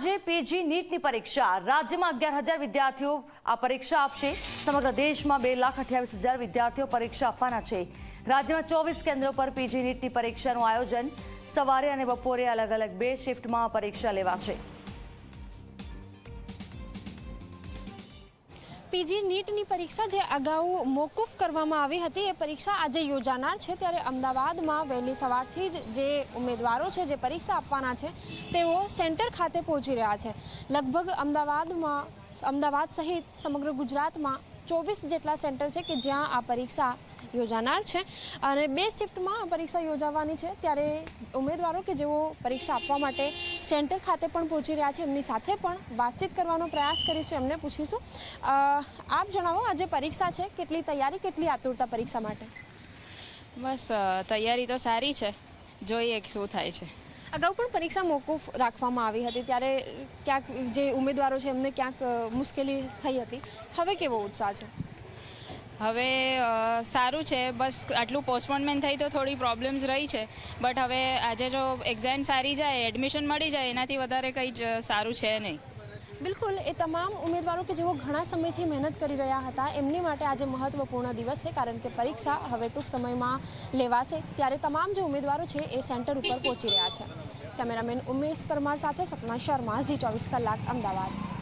આજે પીજી નીટની પરીક્ષા. રાજ્યમાં અગિયાર હજાર વિદ્યાર્થીઓ આ પરીક્ષા આપશે. સમગ્ર દેશમાં બે લાખ અઠ્યાવીસ હજાર વિદ્યાર્થીઓ પરીક્ષા આપવાના છે. રાજ્યમાં ચોવીસ કેન્દ્રો પર પીજી નીટની પરીક્ષાનું આયોજન. સવારે અને બપોરે અલગ અલગ બે શિફ્ટમાં પરીક્ષા લેવાશે. પીજી નીટની પરીક્ષા જે અગાઉ મોકૂફ કરવામાં આવી હતી, એ પરીક્ષા આજે યોજાનાર છે. ત્યારે અમદાવાદમાં વહેલી સવારથી જ જે ઉમેદવારો છે, જે પરીક્ષા આપવાના છે, તેઓ સેન્ટર ખાતે પહોંચી રહ્યા છે. લગભગ અમદાવાદમાં, અમદાવાદ સહિત સમગ્ર ગુજરાતમાં ચોવીસ જેટલા સેન્ટર છે કે જ્યાં આ પરીક્ષા યોજાનાર છે. અને બે શિફ્ટમાં આ પરીક્ષા યોજાવાની છે. ત્યારે ઉમેદવારો કે જેઓ પરીક્ષા આપવા માટે સેન્ટર ખાતે પણ પહોંચી રહ્યા છે, એમની સાથે પણ વાતચીત કરવાનો પ્રયાસ કરીશું, એમને પૂછીશું. આપ જણાવો, આજે પરીક્ષા છે, કેટલી તૈયારી, કેટલી આતુરતા પરીક્ષા માટે? બસ તૈયારી તો સારી છે. જોઈએ શું થાય છે. અગાઉ પણ પરીક્ષા મોકૂફ રાખવામાં આવી હતી ત્યારે ક્યાંક જે ઉમેદવારો છે એમને ક્યાંક મુશ્કેલી થઈ હતી. હવે કેવો ઉત્સાહ છે? હવે સારું છે. બસ આટલું પોસ્ટપોનમેન્ટ થઈ તો થોડી પ્રોબ્લેમ્સ રહી છે. બટ હવે આજે જો એક્ઝામ સારી જાય એડમિશન મળી જાય, એનાથી વધારે કંઈ જ સારું છે નહીં. બિલકુલ, એ તમામ ઉમેદવારો કે જેઓ ઘણા સમયથી મહેનત કરી રહ્યા હતા, એમની માટે આજે મહત્વપૂર્ણ દિવસ છે, કારણ કે પરીક્ષા હવે ટૂંક સમયમાં લેવાશે. ત્યારે તમામ જે ઉમેદવારો છે, એ સેન્ટર ઉપર પહોંચી રહ્યા છે. કેમેરામેન ઉમેશ પરમાર સાથે સપના શર્મા, ઝી ચોવીસ કલાક, અમદાવાદ.